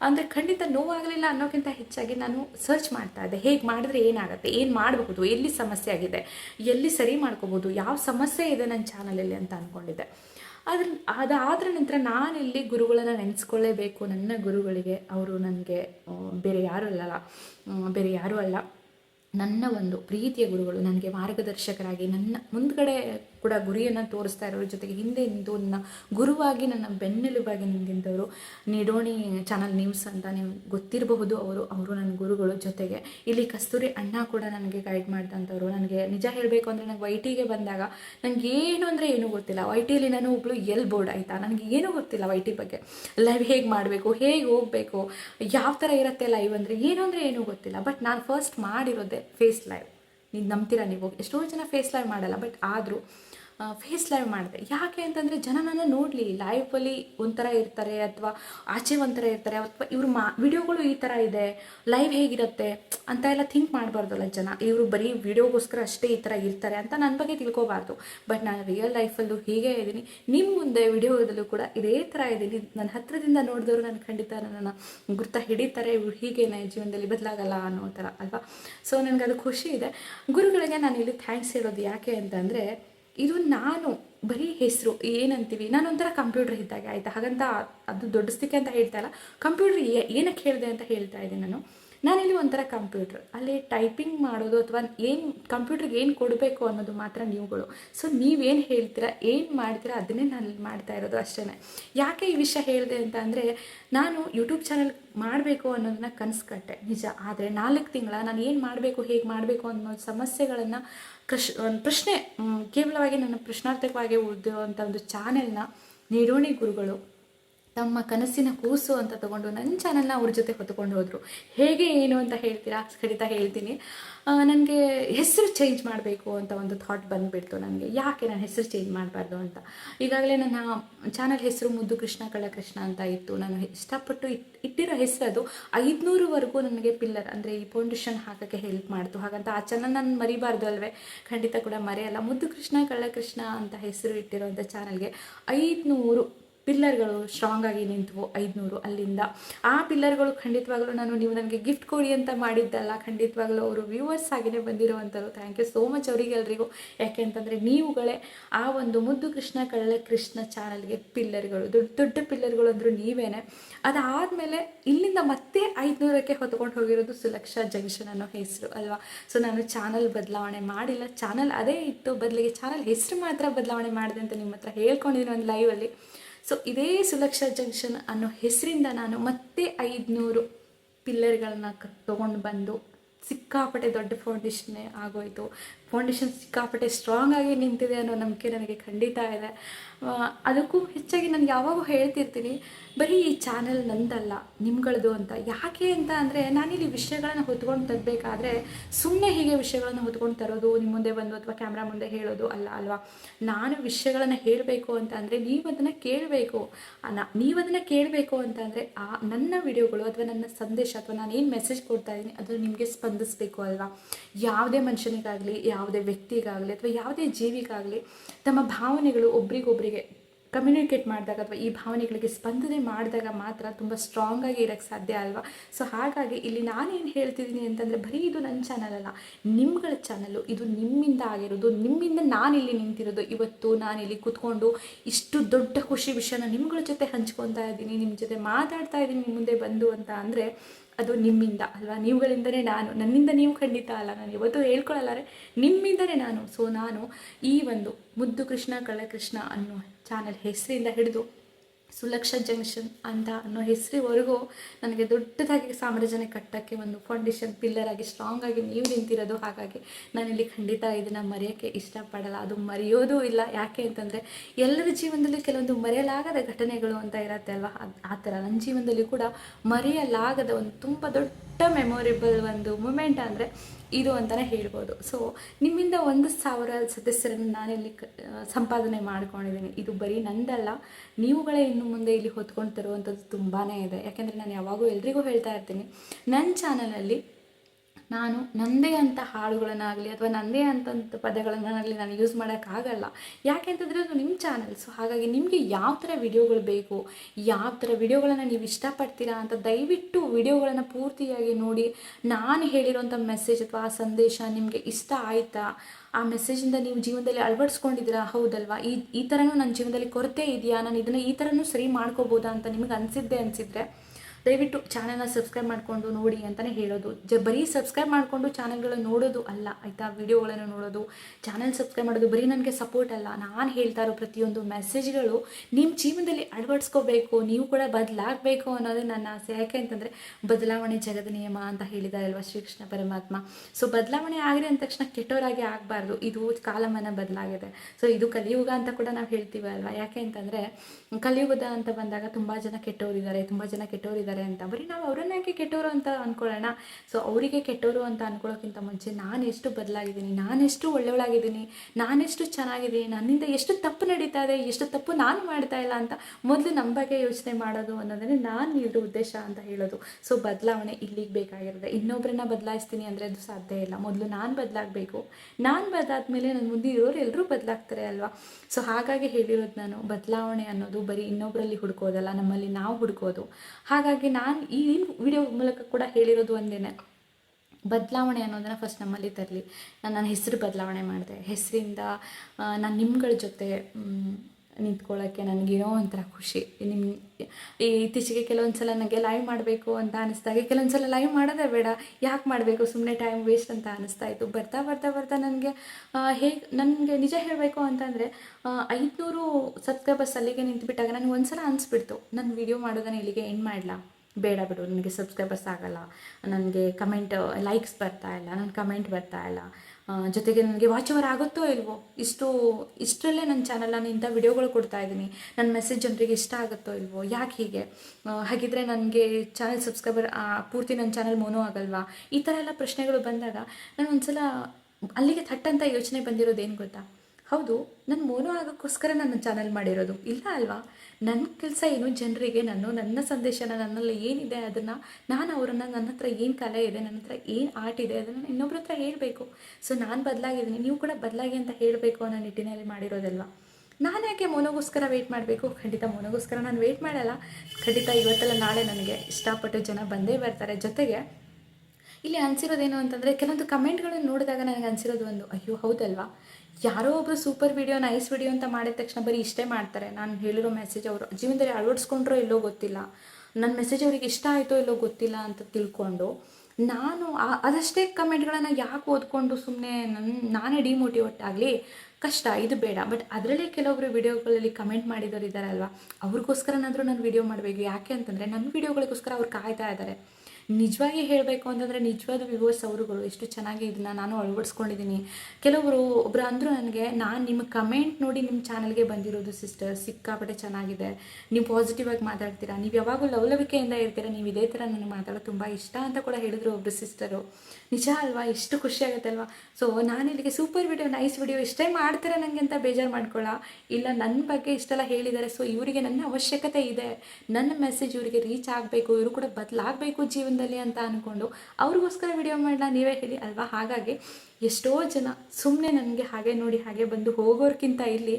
A: ಅಂದರೆ ಖಂಡಿತ ನೋವಾಗಲಿಲ್ಲ ಅನ್ನೋಕ್ಕಿಂತ ಹೆಚ್ಚಾಗಿ ನಾನು ಸರ್ಚ್ ಮಾಡ್ತಾ ಇದ್ದೆ. ಹೇಗೆ ಮಾಡಿದ್ರೆ ಏನಾಗುತ್ತೆ? ಏನು ಮಾಡಬಹುದು? ಎಲ್ಲಿ ಸಮಸ್ಯೆ ಆಗಿದೆ? ಎಲ್ಲಿ ಸರಿ ಮಾಡ್ಕೋಬೋದು ಯಾವ ಸಮಸ್ಯೆ ಇದೆ ನನ್ನ ಚಾನಲಲ್ಲಿ ಅಂತ ಅಂದ್ಕೊಂಡಿದ್ದೆ ಅದ್ರ ಅದಾದ ನಂತರ ನಾನಿಲ್ಲಿ ಗುರುಗಳನ್ನ ನೆನೆಸ್ಕೊಳ್ಳೇಬೇಕು ನನ್ನ ಗುರುಗಳಿಗೆ. ಅವರು ನನಗೆ ಬೇರೆ ಯಾರೂ ಅಲ್ಲಲ್ಲ ಬೇರೆ ಯಾರೂ ಅಲ್ಲ. ನನ್ನ ಒಂದು ಪ್ರೀತಿಯ ಗುರುಗಳು, ನನಗೆ ಮಾರ್ಗದರ್ಶಕರಾಗಿ ನನ್ನ ಮುಂದ್ಗಡೆ ಕೂಡ ಗುರಿಯನ್ನು ತೋರಿಸ್ತಾ ಇರೋರು ಜೊತೆಗೆ ಹಿಂದೆ ನಿಂತು ನನ್ನ ಗುರುವಾಗಿ, ನನ್ನ ಬೆನ್ನೆಲುಬಾಗಿ ನಿಂತಿದ್ದವರು. ನಿಡೋಣಿ ಚಾನಲ್ ನ್ಯೂಸ್ ಅಂತ ನೀವು ಗೊತ್ತಿರಬಹುದು. ಅವರು ಅವರು ನನ್ನ ಗುರುಗಳು ಜೊತೆಗೆ. ಇಲ್ಲಿ ಕಸ್ತೂರಿ ಅಣ್ಣ ಕೂಡ ನನಗೆ ಗೈಡ್ ಮಾಡಿದಂಥವ್ರು ನನಗೆ ನಿಜ ಹೇಳಬೇಕು ಅಂದರೆ ನನಗೆ ವೈ ಟಿಗೆ ಬಂದಾಗ ನನಗೆ ಏನು ಅಂದರೆ ಏನು ಗೊತ್ತಿಲ್ಲ. ವೈ ಟಿಲಿ ನಾನು ಒಬ್ಳು ಎಲ್ ಬೋರ್ಡ್ ಆಯಿತಾ? ನನಗೆ ಏನು ಗೊತ್ತಿಲ್ಲ ವೈ ಟಿ ಬಗ್ಗೆ. ಲೈವ್ ಹೇಗೆ ಮಾಡಬೇಕು, ಹೇಗೆ ಹೋಗಬೇಕು, ಯಾವ ಥರ ಇರುತ್ತೆ ಲೈವ್ ಅಂದರೆ ಏನು ಅಂದರೆ ಏನೂ ಗೊತ್ತಿಲ್ಲ. ಬಟ್ ನಾನು ಫಸ್ಟ್ ಮಾಡಿರೋದೇ ಫೇಸ್ ಲೈವ್ ನೀವು ನಂಬ್ತೀರಾ ನೀವು? ಎಷ್ಟೋ ಜನ ಫೇಸ್ ಲೈವ್ ಮಾಡಲ್ಲ ಬಟ್ ಆದರೂ ಫೇಸ್ ಲೈವ್ ಮಾಡಿದೆ. ಯಾಕೆ ಅಂತಂದರೆ ಜನ ನನ್ನ ನೋಡಲಿ ಲೈವಲ್ಲಿ ಒಂಥರ ಇರ್ತಾರೆ ಅಥವಾ ಆಚೆ ಒಂಥರ ಇರ್ತಾರೆ ಅಥವಾ ಇವ್ರ ಮಾ, ವಿಡಿಯೋಗಳು ಈ ಥರ ಇದೆ ಲೈವ್ ಹೇಗಿರುತ್ತೆ ಅಂತ ಎಲ್ಲ ಥಿಂಕ್ ಮಾಡಬಾರ್ದಲ್ಲ ಜನ. ಇವರು ಬರೀ ವಿಡಿಯೋಗೋಸ್ಕರ ಅಷ್ಟೇ ಈ ಥರ ಇರ್ತಾರೆ ಅಂತ ನನ್ನ ಬಗ್ಗೆ ತಿಳ್ಕೊಬಾರ್ದು. ಬಟ್ ನಾನು ರಿಯಲ್ ಲೈಫಲ್ಲೂ ಹೀಗೆ ಇದ್ದೀನಿ. ನಿಮ್ಮ ಮುಂದೆ ವಿಡಿಯೋದಲ್ಲೂ ಕೂಡ ಇದೇ ಥರ ಇದ್ದೀನಿ. ನನ್ನ ಹತ್ರದಿಂದ ನೋಡಿದವರು ನಾನು ಖಂಡಿತ ನನ್ನನ್ನು ಗುರ್ತ ಹಿಡಿತಾರೆ. ಇವ್ರು ಹೀಗೇನೆ ಜೀವನದಲ್ಲಿ ಬದಲಾಗಲ್ಲ ಅನ್ನೋ ಥರ ಅಲ್ವಾ? ಸೊ ನನಗೆ ಅದು ಖುಷಿ ಇದೆ. ಗುರುಗಳಿಗೆ ನಾನು ಇಲ್ಲಿ ಥ್ಯಾಂಕ್ಸ್ ಹೇಳೋದು ಯಾಕೆ ಅಂತಂದರೆ ಇದು ನಾನು, ಬರೀ ಹೆಸರು, ಏನಂತೀವಿ. ನಾನು ಒಂಥರ ಕಂಪ್ಯೂಟರ್ ಇದ್ದಾಗೆ, ಆಯಿತಾ? ಹಾಗಂತ ಅದು ದೊಡ್ಡಸ್ತಿಕೆ ಅಂತ ಹೇಳ್ತಾ ಇಲ್ಲ. ಕಂಪ್ಯೂಟರ್ ಏನಕ್ಕೆ ಹೇಳಿದೆ ಅಂತ ಹೇಳ್ತಾ ಇದ್ದೀನಿ ನಾನು. ನಾನಿಲ್ಲಿ ಒಂಥರ ಕಂಪ್ಯೂಟ್ರ್. ಅಲ್ಲಿ ಟೈಪಿಂಗ್ ಮಾಡೋದು ಅಥವಾ ಏನು ಕಂಪ್ಯೂಟ್ರಿಗೆ ಏನು ಕೊಡಬೇಕು ಅನ್ನೋದು ಮಾತ್ರ ನೀವುಗಳು. ಸೊ ನೀವೇನು ಹೇಳ್ತೀರಾ, ಏನು ಮಾಡ್ತೀರಾ ಅದನ್ನೇ ನಾನು ಮಾಡ್ತಾ ಇರೋದು ಅಷ್ಟೇ ಯಾಕೆ ಈ ವಿಷಯ ಹೇಳಿದೆ ಅಂತ ಅಂದರೆ, ನಾನು ಯೂಟ್ಯೂಬ್ ಚಾನಲ್ ಮಾಡಬೇಕು ಅನ್ನೋದನ್ನ ಕನಸು ಕಟ್ಟೆ ನಿಜ. ಆದರೆ ನಾಲ್ಕು ತಿಂಗಳ ನಾನು ಏನು ಮಾಡಬೇಕು, ಹೇಗೆ ಮಾಡಬೇಕು ಅನ್ನೋ ಸಮಸ್ಯೆಗಳನ್ನು ಕೃಷ್ ಒಂದು ಪ್ರಶ್ನೆ ಕೇವಲವಾಗಿ ನನ್ನ ಪ್ರಶ್ನಾರ್ಥಕವಾಗಿ ಉಳಿದಿರುವಂಥ ಒಂದು ಚಾನೆಲ್ನ ನಿಡೋಣಿ ಗುರುಗಳು ತಮ್ಮ ಕನಸಿನ ಕೂಸು ಅಂತ ತಗೊಂಡು ನನ್ನ ಚಾನಲ್ನ ಅವ್ರ ಜೊತೆ ಹೊತ್ಕೊಂಡು ಹೋದರು. ಹೇಗೆ ಏನು ಅಂತ ಹೇಳ್ತೀರಾ? ಖಂಡಿತ ಹೇಳ್ತೀನಿ. ನನಗೆ ಹೆಸರು ಚೇಂಜ್ ಮಾಡಬೇಕು ಅಂತ ಒಂದು ಥಾಟ್ ಬಂದುಬಿಡ್ತು ನನಗೆ. ಯಾಕೆ ನಾನು ಹೆಸರು ಚೇಂಜ್ ಮಾಡಬಾರ್ದು ಅಂತ? ಈಗಾಗಲೇ ನನ್ನ ಚಾನಲ್ ಹೆಸರು ಮುದ್ದು ಕೃಷ್ಣ ಕೃಷ್ಣ ಅಂತ ಇತ್ತು. ನಾನು ಇಷ್ಟಪಟ್ಟು ಇಟ್, ಇಟ್ಟಿರೋ ಹೆಸರು ಅದು ಐದುನೂರುವರೆಗೂ ನನಗೆ ಪಿಲ್ಲರ್ ಅಂದರೆ ಈ ಫೌಂಡೇಶನ್ ಹಾಕೋಕ್ಕೆ ಹೆಲ್ಪ್ ಮಾಡ್ತು. ಹಾಗಂತ ಆ ಚಾನಲ್ ನಾನು ಮರಿಬಾರ್ದು ಅಲ್ವೇ? ಖಂಡಿತ ಕೂಡ ಮರೆಯಲ್ಲ. ಮುದ್ದು ಕೃಷ್ಣ ಕೃಷ್ಣ ಅಂತ ಹೆಸರು ಇಟ್ಟಿರೋಂಥ ಚಾನಲ್ಗೆ ಐದುನೂರು ಪಿಲ್ಲರ್ಗಳು ಸ್ಟ್ರಾಂಗ್ ಆಗಿ ನಿಂತವು ಐದುನೂರು ಅಲ್ಲಿಂದ. ಆ ಪಿಲ್ಲರ್ಗಳು ಖಂಡಿತವಾಗಲೂ ನಾನು ನೀವು ನನಗೆ ಗಿಫ್ಟ್ ಕೊಡಿ ಅಂತ ಮಾಡಿದ್ದಲ್ಲ, ಖಂಡಿತವಾಗಲೂ ಅವರು ವ್ಯೂವರ್ಸ್ ಆಗಿನೇ ಬಂದಿರುವಂಥವ್ರು ಥ್ಯಾಂಕ್ ಯು ಸೋ ಮಚ್ ಅವರಿಗೆ ಎಲ್ರಿಗೂ ಯಾಕೆ ಅಂತಂದರೆ ನೀವುಗಳೇ ಆ ಒಂದು ಮುದ್ದು ಕೃಷ್ಣ ಕಳ್ಳ ಕೃಷ್ಣ ಚಾನಲ್ಗೆ ಪಿಲ್ಲರ್ಗಳು, ದೊಡ್ಡ ದೊಡ್ಡ ಪಿಲ್ಲರ್ಗಳು ಅಂದರೂ ನೀವೇನೆ. ಅದಾದಮೇಲೆ ಇಲ್ಲಿಂದ ಮತ್ತೆ ಐದುನೂರಕ್ಕೆ ಹೊತ್ಕೊಂಡು ಹೋಗಿರೋದು ಸುಲಕ್ಷಾ ಜಂಕ್ಷನ್ ಅನ್ನೋ ಹೆಸರು ಅಲ್ವಾ? ಸೊ ನಾನು ಚಾನಲ್ ಬದಲಾವಣೆ ಮಾಡಿಲ್ಲ. ಚಾನಲ್ ಅದೇ ಇತ್ತು. ಬದಲಿಗೆ ಚಾನಲ್ ಹೆಸರು ಮಾತ್ರ ಬದಲಾವಣೆ ಮಾಡಿದೆ ಅಂತ ನಿಮ್ಮ ಹತ್ರ ಹೇಳ್ಕೊಂಡಿದ್ದೀನಿ ಒಂದು ಲೈವಲ್ಲಿ ಸೊ ಇದೇ ಸುಲಕ್ಷಾ ಜಂಕ್ಷನ್ ಅನ್ನೋ ಹೆಸರಿಂದ ನಾನು ಮತ್ತೆ ಐದುನೂರು ಪಿಲ್ಲರ್ಗಳನ್ನ ತೊಗೊಂಡು ಬಂದು ಸಿಕ್ಕಾಪಟ್ಟೆ ದೊಡ್ಡ ಫೌಂಡೇಶನ್ನೇ ಆಗೋಯ್ತು. ಫೌಂಡೇಶನ್ ಸಿಕ್ಕಾಪಟ್ಟೆ ಸ್ಟ್ರಾಂಗ್ ಆಗಿ ನಿಂತಿದೆ ಅನ್ನೋ ನಂಬಿಕೆ ನನಗೆ ಖಂಡಿತ ಇದೆ. ಅದಕ್ಕೂ ಹೆಚ್ಚಾಗಿ ನಾನು ಯಾವಾಗೂ ಹೇಳ್ತಿರ್ತೀನಿ, ಬರೀ ಈ ಚಾನೆಲ್ ನಂದಲ್ಲ, ನಿಮ್ಗಳದು ಅಂತ. ಯಾಕೆ ಅಂತ ಅಂದರೆ, ನಾನಿಲ್ಲಿ ವಿಷಯಗಳನ್ನ ಹೊತ್ಕೊಂಡು ತರಬೇಕಾದ್ರೆ ಸುಮ್ಮನೆ ಹೀಗೆ ವಿಷಯಗಳನ್ನು ಹೊತ್ಕೊಂಡು ತರೋದು ನಿಮ್ಮ ಮುಂದೆ ಬಂದು ಅಥವಾ ಕ್ಯಾಮ್ರಾ ಮುಂದೆ ಹೇಳೋದು ಅಲ್ಲ ಅಲ್ವಾ? ನಾನು ವಿಷಯಗಳನ್ನು ಹೇಳಬೇಕು ಅಂತ ಅಂದರೆ ನೀವು ಅದನ್ನು ಕೇಳಬೇಕು ನೀವು ಅದನ್ನು ಕೇಳಬೇಕು ಅಂತ ಅಂದರೆ, ಆ, ನನ್ನ ವಿಡಿಯೋಗಳು ಅಥವಾ ನನ್ನ ಸಂದೇಶ ಅಥವಾ ನಾನು ಏನು ಮೆಸೇಜ್ ಕೊಡ್ತಾ ಇದ್ದೀನಿ, ಅದು ನಿಮಗೆ ಸ್ಪಂದಿಸಬೇಕು ಅಲ್ವಾ? ಯಾವುದೇ ಮನುಷ್ಯನಿಗಾಗಲಿ ಯಾವುದೇ ವ್ಯಕ್ತಿಗಾಗಲಿ ಅಥವಾ ಯಾವುದೇ ಜೀವಿಗಾಗಲಿ ತಮ್ಮ ಭಾವನೆಗಳು ಒಬ್ರಿಗೊಬ್ರಿಗೆ ಕಮ್ಯುನಿಕೇಟ್ ಮಾಡಿದಾಗ ಅಥವಾ ಈ ಭಾವನೆಗಳಿಗೆ ಸ್ಪಂದನೆ ಮಾಡಿದಾಗ ಮಾತ್ರ ತುಂಬ ಸ್ಟ್ರಾಂಗ್ ಆಗಿ ಇರೋಕ್ಕೆ ಸಾಧ್ಯ ಅಲ್ವಾ? ಸೊ ಹಾಗಾಗಿ ಇಲ್ಲಿ ನಾನೇನು ಹೇಳ್ತಿದ್ದೀನಿ ಅಂತಂದರೆ ಬರೀ ಇದು ನನ್ನ ಚಾನಲ್ ಅಲ್ಲ. ನಿಮ್ಗಳ ಚಾನಲ್ಲು ಇದು ನಿಮ್ಮಿಂದ ಆಗಿರೋದು, ನಿಮ್ಮಿಂದ ನಾನಿಲ್ಲಿ ನಿಂತಿರೋದು. ಇವತ್ತು ನಾನಿಲ್ಲಿ ಕೂತ್ಕೊಂಡು ಇಷ್ಟು ದೊಡ್ಡ ಖುಷಿ ವಿಷಯನ ನಿಮ್ಗಳ ಜೊತೆ ಹಂಚ್ಕೊತಾ ಇದ್ದೀನಿ ನಿಮ್ಮ ಜೊತೆ ಮಾತಾಡ್ತಾ ಇದ್ದೀನಿ, ಮುಂದೆ ಬಂದು ಅಂತ ಅಂದರೆ ಅದು ನಿಮ್ಮಿಂದ ಅಲ್ವಾ? ನೀವುಗಳಿಂದನೇ ನಾನು, ನನ್ನಿಂದ ನೀವು ಖಂಡಿತ ಅಲ್ಲ, ನಾನು ಇವತ್ತು ಹೇಳ್ಕೊಳ್ಳಲಾರೆ ನಿಮ್ಮಿಂದನೇ ನಾನು. ಸೊ ನಾನು ಈ ಒಂದು ಮುದ್ದು ಕೃಷ್ಣ ಕಳೆ ಕೃಷ್ಣ ಅನ್ನೋ ಚಾನಲ್ ಹೆಸರಿಂದ ಹಿಡಿದು ಸುಲಕ್ಷ ಜಂಕ್ಷನ್ ಅಂತ ಅನ್ನೋ ಹೆಸರಿವರೆಗೂ ನನಗೆ ದೊಡ್ಡದಾಗಿ ಸಾಮ್ರಾಜ್ಯನ ಕಟ್ಟೋಕ್ಕೆ ಒಂದು ಫೌಂಡೇಶನ್ ಪಿಲ್ಲರ್ ಆಗಿ ಸ್ಟ್ರಾಂಗ್ ಆಗಿ ನೀವು ನಿಂತಿರೋದು. ಹಾಗಾಗಿ ನಾನಿಲ್ಲಿ ಖಂಡಿತ ಇದನ್ನು ಮರೆಯೋಕ್ಕೆ ಇಷ್ಟಪಡಲ್ಲ. ಅದು ಮರೆಯೋದೂ ಇಲ್ಲ. ಯಾಕೆ ಅಂತಂದರೆ ಎಲ್ಲರ ಜೀವನದಲ್ಲಿ ಕೆಲವೊಂದು ಮರೆಯಲಾಗದ ಘಟನೆಗಳು ಅಂತ ಇರತ್ತೆ ಅಲ್ವಾ? ಆ ಥರ ನನ್ನ ಜೀವನದಲ್ಲಿ ಕೂಡ ಮರೆಯಲಾಗದ ಒಂದು ತುಂಬ ದೊಡ್ಡ ಮೆಮೊರೇಬಲ್ ಒಂದು ಮೂಮೆಂಟ್ ಅಂದರೆ ಇದು ಅಂತಲೇ ಹೇಳ್ಬೋದು. ಸೊ ನಿಮ್ಮಿಂದ ಒಂದು ಸಾವಿರ ಸದಸ್ಯರನ್ನು ನಾನಿಲ್ಲಿ ಸಂಪಾದನೆ ಮಾಡ್ಕೊಂಡಿದ್ದೀನಿ. ಇದು ಬರೀ ನಂದಲ್ಲ, ನೀವುಗಳೇ ಇನ್ನು ಮುಂದೆ ಇಲ್ಲಿ ಹೊತ್ಕೊಂಡು ತರುವಂಥದ್ದು ತುಂಬಾ ಇದೆ. ಯಾಕೆಂದರೆ ನಾನು ಯಾವಾಗೂ ಎಲ್ರಿಗೂ ಹೇಳ್ತಾ ಇರ್ತೀನಿ ನನ್ನ ಚಾನಲಲ್ಲಿ ನಾನು ನನ್ನದೇ ಅಂತ ಹಾಡುಗಳನ್ನಾಗಲಿ ಅಥವಾ ನನ್ನದೇ ಅಂತಂಥ ಪದಗಳನ್ನಾಗಲಿ ನಾನು ಯೂಸ್ ಮಾಡೋಕ್ಕಾಗಲ್ಲ. ಯಾಕೆ ಅಂತಂದರೆ ಅದು ನಿಮ್ಮ ಚಾನಲ್ ಸೊ ಹಾಗಾಗಿ ನಿಮಗೆ ಯಾವ ಥರ ವಿಡಿಯೋಗಳು ಬೇಕು, ಯಾವ ಥರ ವಿಡಿಯೋಗಳನ್ನು ನೀವು ಇಷ್ಟಪಡ್ತೀರಾ ಅಂತ ದಯವಿಟ್ಟು ವಿಡಿಯೋಗಳನ್ನು ಪೂರ್ತಿಯಾಗಿ ನೋಡಿ. ನಾನು ಹೇಳಿರೋಂಥ ಮೆಸೇಜ್ ಅಥವಾ ಆ ಸಂದೇಶ ನಿಮಗೆ ಇಷ್ಟ ಆಯಿತಾ? ಆ ಮೆಸೇಜಿಂದ ನೀವು ಜೀವನದಲ್ಲಿ ಅಳವಡಿಸ್ಕೊಂಡಿದ್ದೀರಾ? ಹೌದಲ್ವಾ? ಈ ಈ ಥರನೂ ನನ್ನ ಜೀವನದಲ್ಲಿ ಕೊರತೆ ಇದೆಯಾ? ನಾನು ಇದನ್ನು ಈ ಥರನೂ ಸರಿ ಮಾಡ್ಕೋಬೋದಾ ಅಂತ ನಿಮಗೆ ಅನಿಸಿದ್ದೆ ಅನಿಸಿದ್ರೆ ದಯವಿಟ್ಟು ಚಾನಲ್ನ ಸಬ್ಸ್ಕ್ರೈಬ್ ಮಾಡಿಕೊಂಡು ನೋಡಿ ಅಂತಲೇ ಹೇಳೋದು. ಜ, ಬರೀ ಸಬ್ಸ್ಕ್ರೈಬ್ ಮಾಡಿಕೊಂಡು ಚಾನಲ್ಗಳನ್ನು ನೋಡೋದು ಅಲ್ಲ, ಆಯಿತಾ? ವಿಡಿಯೋಗಳನ್ನು ನೋಡೋದು, ಚಾನಲ್ ಸಬ್ಸ್ಕ್ರೈಬ್ ಮಾಡೋದು, ಬರೀ ನನಗೆ ಸಪೋರ್ಟ್ ಅಲ್ಲ. ನಾನು ಹೇಳ್ತಾ ಇರೋ ಪ್ರತಿಯೊಂದು ಮೆಸೇಜ್ಗಳು ನಿಮ್ಮ ಜೀವನದಲ್ಲಿ ಅಳವಡಿಸ್ಕೋಬೇಕು, ನೀವು ಕೂಡ ಬದಲಾಗಬೇಕು ಅನ್ನೋದೇ ನನ್ನ ಆಸೆ. ಯಾಕೆ ಅಂತಂದರೆ, ಬದಲಾವಣೆ ಜಗದ ನಿಯಮ ಅಂತ ಹೇಳಿದಾರಲ್ವ ಶ್ರೀಕೃಷ್ಣ ಪರಮಾತ್ಮ. ಸೊ ಬದಲಾವಣೆ ಆಗಿದೆ ಅಂದ ತಕ್ಷಣ ಕೆಟ್ಟವರಾಗಿ ಆಗಬಾರ್ದು. ಇದು ಕಾಲಮಾನ ಬದಲಾಗಿದೆ. ಸೊ ಇದು ಕಲಿಯುಗ ಅಂತ ಕೂಡ ನಾವು ಹೇಳ್ತೀವಿ ಅಲ್ವಾ ಯಾಕೆ ಅಂತಂದರೆ, ಕಲಿಯುಗದ ಅಂತ ಬಂದಾಗ ತುಂಬ ಜನ ಕೆಟ್ಟವರಿದ್ದಾರೆ, ತುಂಬ ಜನ ಕೆಟ್ಟವರಿದ್ದಾರೆ. ಅಂತ. ಬರೀ ನಾವು ಅವ್ರನ್ನ ಯಾಕೆ ಕೆಟ್ಟವರು ಅಂತ ಅಂದ್ಕೊಳ್ಳೋಣ ಸೊ ಅವರಿಗೆ ಕೆಟ್ಟವರು ಅಂತ ಅಂದ್ಕೊಳ್ಳೋಕ್ಕಿಂತ ಮುಂಚೆ ನಾನು ಎಷ್ಟು ಬದಲಾಗಿದ್ದೀನಿ ನಾನೆಷ್ಟು ಒಳ್ಳೆಯವಳಾಗಿದ್ದೀನಿ ನಾನೆಷ್ಟು ಚೆನ್ನಾಗಿದ್ದೀನಿ, ನನ್ನಿಂದ ಎಷ್ಟು ತಪ್ಪು ನಡೀತಾ ಇದೆ, ಎಷ್ಟು ತಪ್ಪು ನಾನು ಮಾಡ್ತಾ ಇಲ್ಲ ಅಂತ ಮೊದಲು ನಮ್ಮ ಬಗ್ಗೆ ಯೋಚನೆ ಮಾಡೋದು ಅನ್ನೋದನ್ನೇ ನಾನು ಇದ್ರ ಉದ್ದೇಶ ಅಂತ ಹೇಳೋದು. ಸೊ ಬದಲಾವಣೆ ಇಲ್ಲಿಗೆ ಬೇಕಾಗಿರೋದು. ಇನ್ನೊಬ್ಬರನ್ನ ಬದಲಾಯಿಸ್ತೀನಿ ಅಂದರೆ ಅದು ಸಾಧ್ಯ ಇಲ್ಲ. ಮೊದಲು ನಾನು ಬದಲಾಗಬೇಕು. ನಾನು ಬದಲಾದ್ಮೇಲೆ ನನ್ನ ಮುಂದೆ ಇರೋರು ಎಲ್ಲರೂ ಬದಲಾಗ್ತಾರೆ ಅಲ್ವಾ? ಸೊ ಹಾಗಾಗಿ ಹೇಳಿರೋದು ನಾನು ಬದಲಾವಣೆ ಅನ್ನೋದು ಬರೀ ಇನ್ನೊಬ್ಬರಲ್ಲಿ ಹುಡುಕೋದಲ್ಲ, ನಮ್ಮಲ್ಲಿ ನಾವು ಹುಡುಕೋದು. ಹಾಗಾಗಿ ನಾನು ಈ ವಿಡಿಯೋ ಮೂಲಕ ಕೂಡ ಹೇಳಿರೋದು ಒಂದೇನೆ. ಬದಲಾವಣೆ ಅನ್ನೋದನ್ನು ಫಸ್ಟ್ ನಮ್ಮಲ್ಲಿ ತರಲಿ. ನಾನು ನನ್ನ ಹೆಸರು ಬದಲಾವಣೆ ಮಾಡಿದೆ. ಹೆಸರಿಂದ ನಾನು ನಿಮ್ಗಳ ಜೊತೆ ನಿಂತ್ಕೊಳ್ಳೋಕ್ಕೆ ನನಗೇನೋ ಒಂಥರ ಖುಷಿ. ನಿಮ್ಮ ಈ ಇತ್ತೀಚೆಗೆ ಕೆಲವೊಂದು ಸಲ ನನಗೆ ಲೈವ್ ಮಾಡಬೇಕು ಅಂತ ಅನಿಸ್ದಾಗ ಕೆಲವೊಂದು ಸಲ ಲೈವ್ ಮಾಡೋದೇ ಬೇಡ. ಯಾಕೆ ಮಾಡಬೇಕು? ಸುಮ್ಮನೆ ಟೈಮ್ ವೇಸ್ಟ್ ಅಂತ ಅನಿಸ್ತಾ ಇತ್ತು. ಬರ್ತಾ ಬರ್ತಾ ಬರ್ತಾ ನನಗೆ ಹೇಗೆ, ನನಗೆ ನಿಜ ಹೇಳಬೇಕು ಅಂತಂದರೆ ಐದುನೂರು ಸಬ್ಸ್ಕ್ರೈಬರ್ಸ್ ಅಲ್ಲಿಗೆ ನಿಂತುಬಿಟ್ಟಾಗ ನನಗೆ ಒಂದ್ಸಲ ಅನಿಸ್ಬಿಡ್ತು. ನನ್ನ ವಿಡಿಯೋ ಮಾಡೋದನ್ನು ಇಲ್ಲಿಗೆ ಎಂಡ್ ಮಾಡಲ? ಬೇಡ ಬಿಡು, ನನಗೆ ಸಬ್ಸ್ಕ್ರೈಬರ್ಸ್ ಆಗಲ್ಲ, ನನಗೆ ಕಮೆಂಟ್ ಲೈಕ್ಸ್ ಬರ್ತಾ ಇಲ್ಲ ನನ್ನ ಕಮೆಂಟ್ ಬರ್ತಾ ಇಲ್ಲ ಜೊತೆಗೆ ನನಗೆ ವಾಚ್ ಅವರ್ ಆಗುತ್ತೋ ಇಲ್ವೋ? ಇಷ್ಟು, ಇಷ್ಟರಲ್ಲೇ ನನ್ನ ಚಾನಲ್ ನಾನು ಇಂಥ ವಿಡಿಯೋಗಳು ಕೊಡ್ತಾ ಇದ್ದೀನಿ. ನನ್ನ ಮೆಸೇಜ್ ಜನರಿಗೆ ಇಷ್ಟ ಆಗುತ್ತೋ ಇಲ್ವೋ? ಯಾಕೆ ಹೀಗೆ? ಹಾಗಿದ್ರೆ ನನಗೆ ಚಾನಲ್ ಸಬ್ಸ್ಕ್ರೈಬರ್ ಪೂರ್ತಿ ನನ್ನ ಚಾನಲ್ ಮೋನೋ ಆಗಲ್ವಾ? ಈ ಥರ ಎಲ್ಲ ಪ್ರಶ್ನೆಗಳು ಬಂದಾಗ ನಾನು ಒಂದ್ಸಲ ಅಲ್ಲಿಗೆ ಥಟ್ಟಂತ ಯೋಚನೆ ಬಂದಿರೋದು ಏನು ಗೊತ್ತಾ? ಹೌದು, ನಾನು ಮೋನೋ ಆಗೋಕ್ಕೋಸ್ಕರ ನನ್ನ ಚಾನಲ್ ಮಾಡಿರೋದು. ಇಲ್ಲ ಅಲ್ವಾ? ನನ್ನ ಕೆಲಸ ಏನು ಜನರಿಗೆ, ನಾನು ನನ್ನ ಸಂದೇಶನ, ನನ್ನಲ್ಲಿ ಏನಿದೆ ಅದನ್ನು ನಾನು ಅವರನ್ನು ನನ್ನ ಹತ್ರ ಏನು ಕಲೆ ಇದೆ, ನನ್ನ ಹತ್ರ ಏನು ಆರ್ಟ್ ಇದೆ ಅದನ್ನು ಇನ್ನೊಬ್ಬರ ಹತ್ರ ಹೇಳಬೇಕು. ಸೊ ನಾನು ಬದಲಾಗಿದ್ದೀನಿ. ನೀವು ಕೂಡ ಬದಲಾಗಿ ಅಂತ ಹೇಳಬೇಕು ಅನ್ನೋ ನಿಟ್ಟಿನಲ್ಲಿ ಮಾಡಿರೋದಲ್ವಾ? ನಾನು ಯಾಕೆ ಮೋನೋಗೋಸ್ಕರ ವೆಯ್ಟ್ ಮಾಡಬೇಕು? ಖಂಡಿತ ಮೋನೋಗೋಸ್ಕರ ನಾನು ವೆಯ್ಟ್ ಮಾಡಲ್ಲ. ಖಂಡಿತ ಇವತ್ತಲ್ಲ ನಾಳೆ ನನಗೆ ಇಷ್ಟಪಟ್ಟು ಜನ ಬಂದೇ ಬರ್ತಾರೆ. ಜೊತೆಗೆ ಇಲ್ಲಿ ಅನಿಸಿರೋದೇನು ಅಂತಂದರೆ, ಕೆಲವೊಂದು ಕಮೆಂಟ್ಗಳನ್ನು ನೋಡಿದಾಗ ನನಗೆ ಅನಿಸಿರೋದು ಒಂದು, ಅಯ್ಯೋ, ಹೌದಲ್ವಾ? ಯಾರೋ ಒಬ್ಬರು ಸೂಪರ್ ವಿಡಿಯೋ, ನೈಸ್ ವಿಡಿಯೋ ಅಂತ ಮಾಡಿದ ತಕ್ಷಣ ಬರೀ ಇಷ್ಟೇ ಮಾಡ್ತಾರೆ. ನಾನು ಹೇಳಿರೋ ಮೆಸೇಜ್ ಅವರು ಜೀವನದಲ್ಲಿ ಅಳವಡಿಸ್ಕೊಂಡ್ರೋ ಇಲ್ಲೋ ಗೊತ್ತಿಲ್ಲ. ನನ್ನ ಮೆಸೇಜ್ ಅವ್ರಿಗೆ ಇಷ್ಟ ಆಯಿತೋ ಇಲ್ಲೋ ಗೊತ್ತಿಲ್ಲ ಅಂತ ತಿಳ್ಕೊಂಡು ನಾನು ಅದಷ್ಟೇ ಕಮೆಂಟ್ಗಳನ್ನು ಯಾಕೆ ಓದ್ಕೊಂಡು ಸುಮ್ಮನೆ ನನ್ನ ನಾನೇ ಡಿಮೋಟಿವೇಟ್ ಆಗಲಿ, ಕಷ್ಟ, ಇದು ಬೇಡ. ಬಟ್ ಅದರಲ್ಲೇ ಕೆಲವೊಬ್ಬರು ವಿಡಿಯೋಗಳಲ್ಲಿ ಕಮೆಂಟ್ ಮಾಡಿದವರು ಇದ್ದಾರಲ್ವ ಅವ್ರಿಗೋಸ್ಕರನಾದರೂ ನಾನು ವಿಡಿಯೋ ಮಾಡಬೇಕು. ಯಾಕೆ ಅಂತಂದರೆ ನನ್ನ ವಿಡಿಯೋಗಳಿಗೋಸ್ಕರ ಅವ್ರು ಕಾಯ್ತಾ ಇದ್ದಾರೆ ನಿಜವಾಗಿ ಹೇಳಬೇಕು ಅಂತಂದರೆ ನಿಜವಾದ ವಿವರ್ಸ್ ಅವರುಗಳು ಎಷ್ಟು ಚೆನ್ನಾಗಿ ಇದನ್ನು ನಾನು ಅಳವಡಿಸ್ಕೊಂಡಿದ್ದೀನಿ ಕೆಲವರು ಒಬ್ಬರು ಅಂದರು ನನಗೆ, ನಾನು ನಿಮ್ಮ ಕಮೆಂಟ್ ನೋಡಿ ನಿಮ್ಮ ಚಾನಲ್ಗೆ ಬಂದಿರೋದು ಸಿಸ್ಟರ್ ಸಿಕ್ಕಾಪಟ್ಟೆ ಚೆನ್ನಾಗಿದೆ. ನೀವು ಪಾಸಿಟಿವ್ ಆಗಿ ಮಾತಾಡ್ತೀರಾ? ನೀವು ಯಾವಾಗಲೂ ಲವಲವಿಕೆಯಿಂದ ಇರ್ತೀರಾ? ನೀವು ಇದೇ ಥರ ನನಗೆ ಮಾತಾಡೋದು ತುಂಬ ಇಷ್ಟ ಅಂತ ಕೂಡ ಹೇಳಿದ್ರು ಒಬ್ಬರು ಸಿಸ್ಟರು ನಿಜ ಅಲ್ವಾ? ಎಷ್ಟು ಖುಷಿ ಆಗುತ್ತೆ ಅಲ್ವಾ? ಸೊ ನಾನು ಇಲ್ಲಿಗೆ ಸೂಪರ್ ವಿಡಿಯೋ ನೈಸ್ ವಿಡಿಯೋ ಇಷ್ಟೇ ಮಾಡ್ತಾರೆ ನನಗೆ ಅಂತ ಬೇಜಾರು ಮಾಡ್ಕೊಳ್ಳ ಇಲ್ಲ ನನ್ನ ಬಗ್ಗೆ ಇಷ್ಟೆಲ್ಲ ಹೇಳಿದ್ದಾರೆ ಸೊ ಇವರಿಗೆ ನನ್ನ ಅವಶ್ಯಕತೆ ಇದೆ. ನನ್ನ ಮೆಸೇಜ್ ಇವರಿಗೆ ರೀಚ್ ಆಗಬೇಕು, ಇವರು ಕೂಡ ಬದಲಾಗಬೇಕು ಜೀವನದಲ್ಲಿ ಅಂತ ಅಂದ್ಕೊಂಡು ಅವ್ರಿಗೋಸ್ಕರ ವಿಡಿಯೋ ಮಾಡಲ್ಲ ನೀವೇ ಹೇಳಿ ಅಲ್ವಾ? ಹಾಗಾಗಿ ಎಷ್ಟೋ ಜನ ಸುಮ್ಮನೆ ನನಗೆ ಹಾಗೆ ನೋಡಿ ಹಾಗೆ ಬಂದು ಹೋಗೋರ್ಕಿಂತ ಇಲ್ಲಿ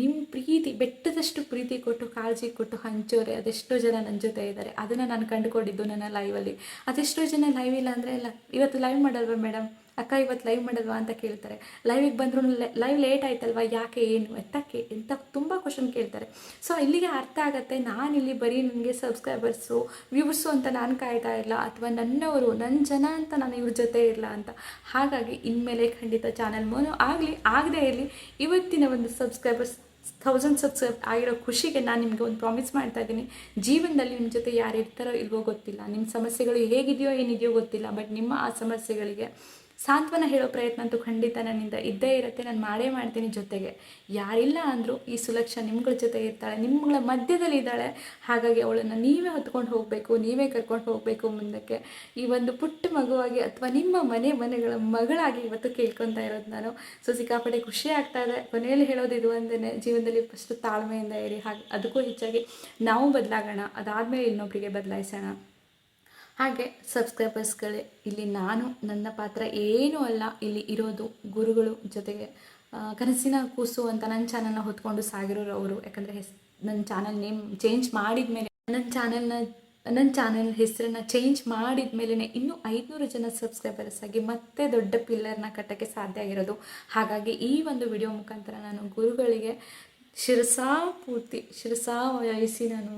A: ನಿಮ್ಮ ಪ್ರೀತಿ, ಬೆಟ್ಟದಷ್ಟು ಪ್ರೀತಿ ಕೊಟ್ಟು, ಕಾಳಜಿ ಕೊಟ್ಟು ಹಂಚೋರೆ, ಅದೆಷ್ಟೋ ಜನ ನನ್ನ ಜೊತೆ ಇದ್ದಾರೆ ಅದನ್ನು ನಾನು ಕಂಡುಕೊಂಡಿದ್ದು ನನ್ನ ಲೈವಲ್ಲಿ ಅದೆಷ್ಟೋ ಜನ ಲೈವ್ ಇಲ್ಲ ಅಂದರೆ, ಇಲ್ಲ, ಇವತ್ತು ಲೈವ್ ಮಾಡಲ್ವಾ ಮೇಡಮ್ ಅಕ್ಕ ಇವತ್ತು ಲೈವ್ ಮಾಡಲ್ವಾ ಅಂತ ಕೇಳ್ತಾರೆ. ಲೈವಿಗೆ ಬಂದರೂ ಲೈವ್ ಲೇಟ್ ಆಯ್ತಲ್ವಾ? ಯಾಕೆ, ಏನು? ಎತ್ತಕ್ಕೆ ಎಂತ ತುಂಬ ಕ್ವಶನ್ ಕೇಳ್ತಾರೆ. ಸೊ ಇಲ್ಲಿಗೆ ಅರ್ಥ ಆಗುತ್ತೆ ನಾನು ಇಲ್ಲಿ ಬರೀ ನನಗೆ ಸಬ್ಸ್ಕ್ರೈಬರ್ಸು ವ್ಯೂವ್ಸು ಅಂತ ನಾನು ಕಾಯ್ತಾ ಇಲ್ಲ ಅಥವಾ ನನ್ನವರು ನನ್ನ ಜನ ಅಂತ ನಾನು ಇವ್ರ ಜೊತೆ ಇರಲ್ಲ ಅಂತ. ಹಾಗಾಗಿ ಇನ್ಮೇಲೆ ಖಂಡಿತ ಚಾನಲ್ ಮೋನು ಆಗಲಿ, ಆಗದೆ ಇರಲಿ. ಇವತ್ತಿನ ಒಂದು ಸಬ್ಸ್ಕ್ರೈಬರ್ಸ್ ಥೌಸಂಡ್ ಸಬ್ಸ್ಕ್ರೈಬ್ ಆಗಿರೋ ಖುಷಿಗೆ ನಾನು ನಿಮಗೆ ಒಂದು ಪ್ರಾಮಿಸ್ ಮಾಡ್ತಾ ಇದ್ದೀನಿ. ಜೀವನದಲ್ಲಿ ನಿಮ್ಮ ಜೊತೆ ಯಾರು ಇರ್ತಾರೋ ಇಲ್ವೋ ಗೊತ್ತಿಲ್ಲ. ನಿಮ್ಮ ಸಮಸ್ಯೆಗಳು ಹೇಗಿದೆಯೋ ಏನಿದೆಯೋ ಗೊತ್ತಿಲ್ಲ. ಬಟ್ ನಿಮ್ಮ ಆ ಸಮಸ್ಯೆಗಳಿಗೆ ಸಾಂತ್ವನ ಹೇಳೋ ಪ್ರಯತ್ನ ಅಂತೂ ಖಂಡಿತ ನನ್ನಿಂದ ಇದ್ದೇ ಇರುತ್ತೆ. ನಾನು ಮಾಡೇ ಮಾಡ್ತೀನಿ ಜೊತೆಗೆ. ಯಾರಿಲ್ಲ ಅಂದರೂ ಈ ಸುಲಕ್ಷ ನಿಮ್ಗಳ ಜೊತೆ ಇರ್ತಾಳೆ, ನಿಮ್ಗಳ ಮಧ್ಯದಲ್ಲಿ ಇದ್ದಾಳೆ. ಹಾಗಾಗಿ ಅವಳನ್ನು ನೀವೇ ಹೊತ್ಕೊಂಡು ಹೋಗಬೇಕು, ನೀವೇ ಕರ್ಕೊಂಡು ಹೋಗಬೇಕು ಮುಂದಕ್ಕೆ. ಈ ಒಂದು ಪುಟ್ಟ ಮಗುವಾಗಿ ಅಥವಾ ನಿಮ್ಮ ಮನೆ ಮನೆಗಳ ಮಗಳಾಗಿ ಇವತ್ತು ಕೇಳ್ಕೊತಾ ಇರೋದು ನಾನು. ಸೊ, ಸಿಕ್ಕಾಪಟ್ಟೆ ಖುಷಿ ಆಗ್ತಾ ಇದೆ. ಕೊನೆಯಲ್ಲಿ ಹೇಳೋದು ಇದು ಒಂದೇ ಜೀವನದಲ್ಲಿ ಫಸ್ಟ್ ತಾಳ್ಮೆಯಿಂದ ಇರಿ. ಹಾಗೆ ಅದಕ್ಕೂ ಹೆಚ್ಚಾಗಿ ನಾವು ಬದಲಾಗೋಣ. ಅದಾದಮೇಲೆ ಇನ್ನೊಬ್ಬರಿಗೆ ಬದಲಾಯಿಸೋಣ. ಹಾಗೆ ಸಬ್ಸ್ಕ್ರೈಬರ್ಸ್ಗಳೇ ಇಲ್ಲಿ ನಾನು, ನನ್ನ ಪಾತ್ರ ಏನೂ ಅಲ್ಲ. ಇಲ್ಲಿ ಇರೋದು ಗುರುಗಳು ಜೊತೆಗೆ ಕನಸಿನ ಕೂಸು ಅಂತ ನನ್ನ ಚಾನಲ್ನ ಹೊತ್ಕೊಂಡು ಸಾಗಿರೋರು ಅವರು. ಯಾಕಂದರೆ ಹೆಸ್ ನನ್ನ ಚಾನಲ್ ನೇಮ್ ಚೇಂಜ್ ಮಾಡಿದ ಮೇಲೆ ನನ್ನ ಚಾನಲ್ನ ನನ್ನ ಚಾನಲ್ ಹೆಸರನ್ನ ಚೇಂಜ್ ಮಾಡಿದ ಮೇಲೇ ಇನ್ನೂ ಐದುನೂರು ಜನ ಸಬ್ಸ್ಕ್ರೈಬರ್ಸ್ ಆಗಿ ಮತ್ತೆ ದೊಡ್ಡ ಪಿಲ್ಲರ್ನ ಕಟ್ಟೋಕ್ಕೆ ಸಾಧ್ಯ ಆಗಿರೋದು. ಹಾಗಾಗಿ ಈ ಒಂದು ವಿಡಿಯೋ ಮುಖಾಂತರ ನಾನು ಗುರುಗಳಿಗೆ ಶಿರಸಾ ಪೂರ್ತಿ ಶಿರಸಾ ವಹಿಸಿ ನಾನು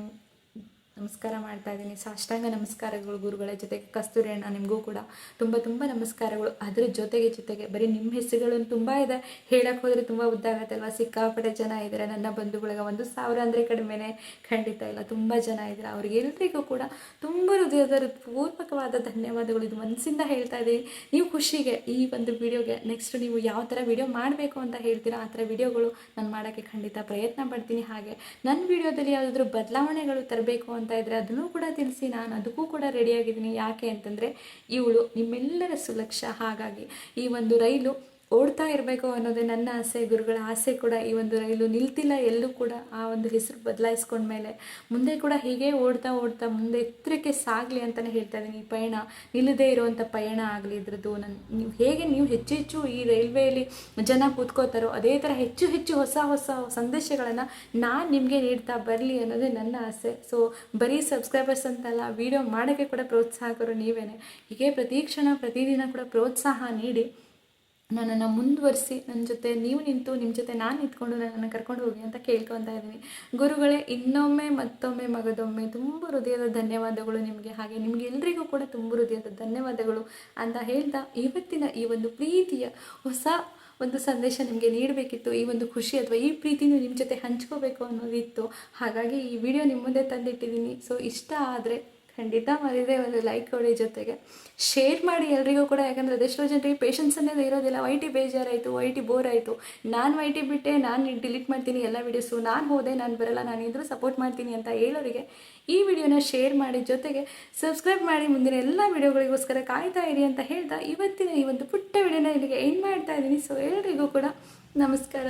A: ನಮಸ್ಕಾರ ಮಾಡ್ತಾ ಇದ್ದೀನಿ. ಸಾಷ್ಟಾಂಗ ನಮಸ್ಕಾರಗಳು ಗುರುಗಳ. ಜೊತೆಗೆ ಕಸ್ತೂರಿ ಅಣ್ಣ ನಿಮಗೂ ಕೂಡ ತುಂಬ ತುಂಬ ನಮಸ್ಕಾರಗಳು. ಅದ್ರ ಜೊತೆಗೆ ಜೊತೆಗೆ ಬರೀ ನಿಮ್ಮ ಹೆಸರುಗಳನ್ನು ತುಂಬ ಇದೆ. ಹೇಳಕ್ಕೆ ಹೋದರೆ ತುಂಬ ಉದ್ದ ಅಲ್ವಾ ಸಿಕ್ಕಾಪಟ್ಟೆ ಜನ ಇದ್ದಾರೆ. ನನ್ನ ಬಂಧುಗಳಿಗೆ ಒಂದು ಸಾವಿರ ಅಂದರೆ ಕಡಿಮೆನೇ ಖಂಡಿತ ಇಲ್ಲ. ತುಂಬ ಜನ ಇದ್ದಾರೆ. ಅವ್ರಿಗೆಲ್ರಿಗೂ ಕೂಡ ತುಂಬ ಹೃದಯದ ಪೂರ್ವಕವಾದ ಧನ್ಯವಾದಗಳು. ಇದು ಮನಸ್ಸಿಂದ ಹೇಳ್ತಾ ಇದ್ದೀನಿ. ನೀವು ಖುಷಿಗೆ ಈ ಒಂದು ವಿಡಿಯೋಗೆ ನೆಕ್ಸ್ಟ್ ನೀವು ಯಾವ ಥರ ವಿಡಿಯೋ ಮಾಡಬೇಕು ಅಂತ ಹೇಳ್ತೀರಾ, ಆ ಥರ ವಿಡಿಯೋಗಳು ನಾನು ಮಾಡೋಕ್ಕೆ ಖಂಡಿತ ಪ್ರಯತ್ನ ಪಡ್ತೀನಿ. ಹಾಗೆ ನನ್ನ ವಿಡಿಯೋದಲ್ಲಿ ಯಾವುದಾದ್ರೂ ಬದಲಾವಣೆಗಳು ತರಬೇಕು ಅಂತ ಇದ್ದರೆ ಅದನ್ನು ಕೂಡ ತಿಳಿಸಿ ನಾನು ಅದಕ್ಕೂ ಕೂಡ ರೆಡಿಯಾಗಿದ್ದೀನಿ ಯಾಕೆ ಅಂತಂದರೆ, ಇವಳು ನಿಮ್ಮೆಲ್ಲರ ಸುಲಕ್ಷ. ಹಾಗಾಗಿ ಈ ಒಂದು ರೈಲು ಓಡ್ತಾ ಇರಬೇಕು ಅನ್ನೋದೇ ನನ್ನ ಆಸೆ, ಗುರುಗಳ ಆಸೆ ಕೂಡ ಈ ಒಂದು ರೈಲು ನಿಲ್ತಿಲ್ಲ, ಎಲ್ಲೂ ಕೂಡ ಆ ಒಂದು ಹೆಸರು ಬದಲಾಯಿಸ್ಕೊಂಡ್ಮೇಲೆ ಮುಂದೆ ಕೂಡ ಹೀಗೆ ಓಡ್ತಾ ಓಡ್ತಾ ಮುಂದೆ ಎತ್ತರಕ್ಕೆ ಸಾಗಲಿ ಅಂತಲೇ ಹೇಳ್ತಾ ಇದ್ದೀನಿ. ಈ ಪಯಣ, ನಿಲ್ಲದೇ ಇರುವಂಥ ಪಯಣ ಆಗಲಿ ಇದ್ರದ್ದು. ನನ್ನ ನೀವು ಹೇಗೆ ನೀವು ಹೆಚ್ಚು ಹೆಚ್ಚು ಈ ರೈಲ್ವೆಯಲ್ಲಿ ಜನ ಕೂತ್ಕೋತಾರೋ, ಅದೇ ಥರ ಹೆಚ್ಚು ಹೆಚ್ಚು ಹೊಸ ಹೊಸ ಸಂದೇಶಗಳನ್ನು ನಾನು ನಿಮಗೆ ನೀಡ್ತಾ ಬರಲಿ ಅನ್ನೋದೇ ನನ್ನ ಆಸೆ. ಸೊ ಬರೀ ಸಬ್ಸ್ಕ್ರೈಬರ್ಸ್ ಅಂತಲ್ಲ ವೀಡಿಯೋ ಮಾಡೋಕ್ಕೆ ಕೂಡ ಪ್ರೋತ್ಸಾಹಕರು ನೀವೇ ಹೀಗೆ ಪ್ರತಿ ಕ್ಷಣ, ಪ್ರತಿದಿನ ಕೂಡ ಪ್ರೋತ್ಸಾಹ ನೀಡಿ. ನನ್ನನ್ನು ಮುಂದುವರಿಸಿ ನನ್ನ ಜೊತೆ ನೀವು ನಿಂತು, ನಿಮ್ಮ ಜೊತೆ ನಾನು ನಿಂತ್ಕೊಂಡು ನನ್ನನ್ನು ಕರ್ಕೊಂಡು ಹೋಗಿ ಅಂತ ಕೇಳ್ಕೊತಾ ಇದ್ದೀನಿ. ಗುರುಗಳೇ, ಇನ್ನೊಮ್ಮೆ ಮತ್ತೊಮ್ಮೆ ಮಗದೊಮ್ಮೆ ತುಂಬ ಹೃದಯದ ಧನ್ಯವಾದಗಳು ನಿಮಗೆ. ಹಾಗೆ ನಿಮಗೆ ಎಲ್ರಿಗೂ ಕೂಡ ತುಂಬ ಹೃದಯದ ಧನ್ಯವಾದಗಳು ಅಂತ ಹೇಳ್ತಾ ಇವತ್ತಿನ ಈ ಒಂದು ಪ್ರೀತಿಯ ಹೊಸ ಒಂದು ಸಂದೇಶ ನಿಮಗೆ ನೀಡಬೇಕಿತ್ತು. ಈ ಒಂದು ಖುಷಿ ಅಥವಾ ಈ ಪ್ರೀತಿನೂ ನಿಮ್ಮ ಜೊತೆ ಹಂಚ್ಕೋಬೇಕು ಅನ್ನೋದಿತ್ತು. ಹಾಗಾಗಿ ಈ ವಿಡಿಯೋ ನಿಮ್ಮ ಮುಂದೆ ತಂದಿಟ್ಟಿದ್ದೀನಿ. ಸೊ ಇಷ್ಟ ಆದರೆ ಖಂಡಿತ ಮರಿದೆ ಒಂದು ಲೈಕ್ ಕೊಡಿ ಜೊತೆಗೆ. ಶೇರ್ ಮಾಡಿ ಎಲ್ರಿಗೂ ಕೂಡ, ಯಾಕಂದರೆ ಅದೆಷ್ಟೋ ಜನರಿಗೆ ಪೇಷನ್ಸ್ ಅನ್ನೋದು ಇರೋದಿಲ್ಲ. ವೈ ಟಿ ಬೇಜಾರಾಯಿತು ವೈ ಟಿ ಬೋರ್ ಆಯಿತು ನಾನು ವೈ ಟಿ ಬಿಟ್ಟೆ, ನಾನು ಡಿಲೀಟ್ ಮಾಡ್ತೀನಿ ಎಲ್ಲ ವೀಡಿಯೋಸು ನಾನು ಹೋದೆ, ನಾನು ಬರಲ್ಲ, ನಾನು ಇದ್ರೂ ಸಪೋರ್ಟ್ ಮಾಡ್ತೀನಿ ಅಂತ ಹೇಳೋರಿಗೆ ಈ ವಿಡಿಯೋನ ಶೇರ್ ಮಾಡಿ ಜೊತೆಗೆ ಸಬ್ಸ್ಕ್ರೈಬ್ ಮಾಡಿ ಮುಂದಿನ ಎಲ್ಲ ವಿಡಿಯೋಗಳಿಗೋಸ್ಕರ ಕಾಯ್ತಾ ಇರಿ ಅಂತ ಹೇಳ್ತಾ ಇವತ್ತಿನ ಈ ಒಂದು ಪುಟ್ಟ ವಿಡಿಯೋನ ಇಲ್ಲಿಗೆ ಎಂಡ್ ಮಾಡ್ತಾ ಇದ್ದೀನಿ. ಸೊ ಎಲ್ರಿಗೂ ಕೂಡ ನಮಸ್ಕಾರ.